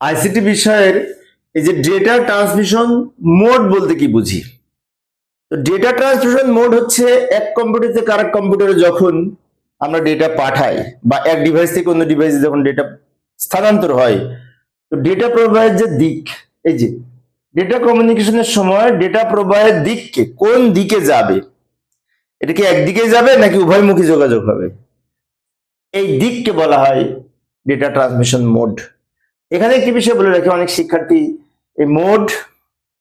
ICT বিষয়ের এই যে ডেটা ট্রান্সমিশন মোড বলতে কি বুঝি? তো ডেটা ট্রান্সমিশন মোড হচ্ছে এক কম্পিউটার থেকে আরেক কম্পিউটারে যখন আমরা ডেটা পাঠাই বা এক ডিভাইস থেকে অন্য ডিভাইসে যখন ডেটা স্থানান্তর হয়, তো ডেটা প্রবাহের যে দিক, এই যে ডেটা কমিউনিকেশনের সময় ডেটা প্রবাহের দিককে কোন দিকে যাবে? এটা কি একদিকে যাবে নাকি উভয়মুখী যোগাযোগ হবে? এই দিককে বলা হয় ডেটা ট্রান্সমিশন মোড এখানে একটি বিষয় বলে রাখি, অনেক শিক্ষার্থী এই মোড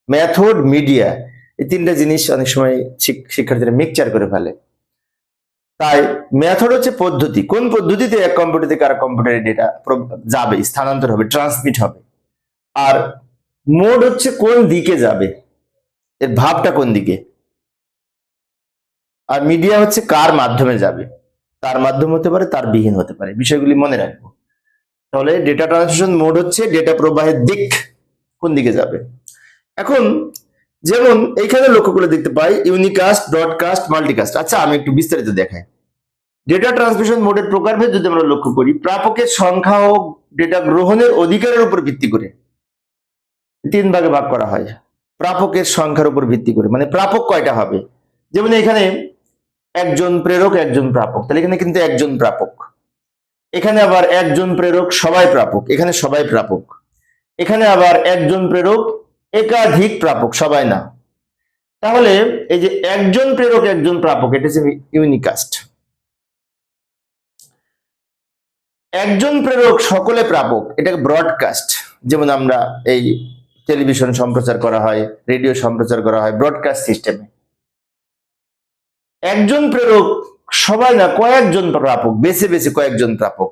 মেথড মিডিয়া এই তিনটা জিনিস অনেক সময় শিক- শিক্ষার্থীরা মিক্সচার করে ফেলে। তাই মেথড হচ্ছে পদ্ধতি। কোন পদ্ধতিতে এক কম্পিউটার থেকে আরেক কম্পিউটারে ডেটা যাবে, স্থানান্তর হবে ট্রান্সমিট হবে? আর মোড হচ্ছে কোন দিকে যাবে, এর ভাবটা কোন দিকে? আর মিডিয়া হচ্ছে কার মাধ্যমে যাবে? তার মাধ্যম হতে পারে, তার বিহীন হতে পারে। বিষয়গুলি মনে রাখব। তাহলে ডেটা ট্রান্সমিশন মোড হচ্ছে ডেটা প্রবাহের দিক কোন দিকে যাবে? এখন যেমন এইখানে লক্ষ্য করে দেখতে পাই ইউনিকাস্ট ব্রডকাস্ট মাল্টিকাস্ট আচ্ছা আমি একটু বিস্তারিত দেখাই। ডেটা ট্রান্সমিশন মোডের প্রকারভেদ যদি আমরা লক্ষ্য করি, প্রাপকের সংখ্যা ও ডেটা গ্রহণের অধিকারের উপর ভিত্তি করে। তিন ভাগে ভাগ করা হয়, প্রাপকের সংখ্যার উপর ভিত্তি করে। মানে প্রাপক কয়টা হবে? যেমন এখানে একজন প্রেরক, একজন প্রাপক। তাহলে এখানে কিন্তু একজন প্রাপক। এখানে আবার একজন প্রেরক সবাই প্রাপক, এখানে সবাই প্রাপক। এখানে আবার একজন প্রেরক একাধিক প্রাপক, সবাই না। তাহলে এই যে একজন প্রেরক, একজন প্রাপক, এটা হচ্ছে ইউনিকাস্ট। একজন প্রেরক সকলে প্রাপক এটাকে ব্রডকাস্ট। যেমন আমরা এই টেলিভিশন সম্প্রচার করা হয়, রেডিও সম্প্রচার করা হয়, ব্রডকাস্ট সিস্টেমে। একজন প্রেরক সবাই না, কয়েকজন প্রাপক, বেছে বেছে কয়েকজন প্রাপক।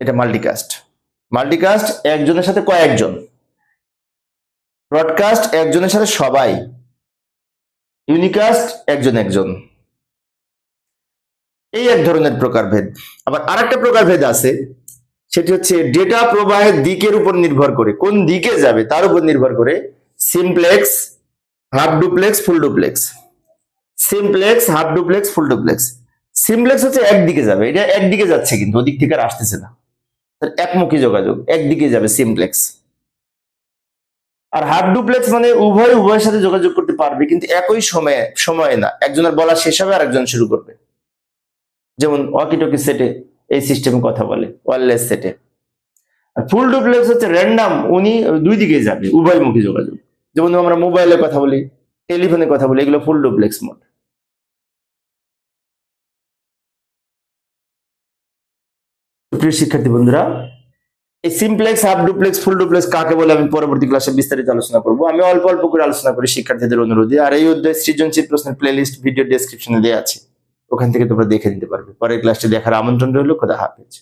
এটা মাল্টিকাস্ট মাল্টিকাস্ট একজনের সাথে কয়েকজন। ব্রডকাস্ট একজনের সাথে সবাই। ইউনিকাস্ট একজন একজন। এই এক ধরনের প্রকারভেদ। আবার আরেকটা প্রকারভেদ আছে, সেটি হচ্ছে ডেটা প্রবাহের দিকের উপর নির্ভর করে। কোন দিকে যাবে, তার উপর নির্ভর করে simplex half duplex full duplex simplex half duplex full duplex simplex হচ্ছে একদিকে যাবে, এটা একদিকে যাচ্ছে কিন্তু, ওদিক থেকে আর আসতেছে না। একমুখী যোগাযোগ, একদিকে যাবে সিমপ্লেক্স আর হাফ ডুপ্লেক্স মানে উভয়, উভয়ের সাথে যোগাযোগ করতে পারবে, কিন্তু একই সময়ে সময়ে না। একজনের বলা শেষ হবে আর একজন শুরু করবে। যেমন ওয়াকিটকি সেটে এই সিস্টেমে কথা বলে ওয়ারলেস সেটে আর ফুল ডুপ্লেক্স হচ্ছে র্যান্ডাম উনি দুই দিকে যাবে উভয়মুখী যোগাযোগ। যেমন আমরা মোবাইলে কথা বলি টেলিফোনে কথা বলি, এগুলো ফুল ডুপ্লেক্স মোড প্রিয় শিক্ষার্থী বন্ধুরা, এই simplex half duplex full duplex কাকে বলে আমি পরবর্তী ক্লাসে বিস্তারিত আলোচনা করব। আমি অল্প অল্প করে আলোচনা করি শিক্ষার্থীদের অনুরোধে। আর এই অধ্যায় সৃজনশীল প্রশ্নের প্লেলিস্ট ভিডিও ডেসক্রিপশনে দেওয়া আছে। ওখান থেকে তোমরা দেখে নিতে পারবে। পরের ক্লাসটি দেখার আমন্ত্রণ রইল। খোদা হাফেজ।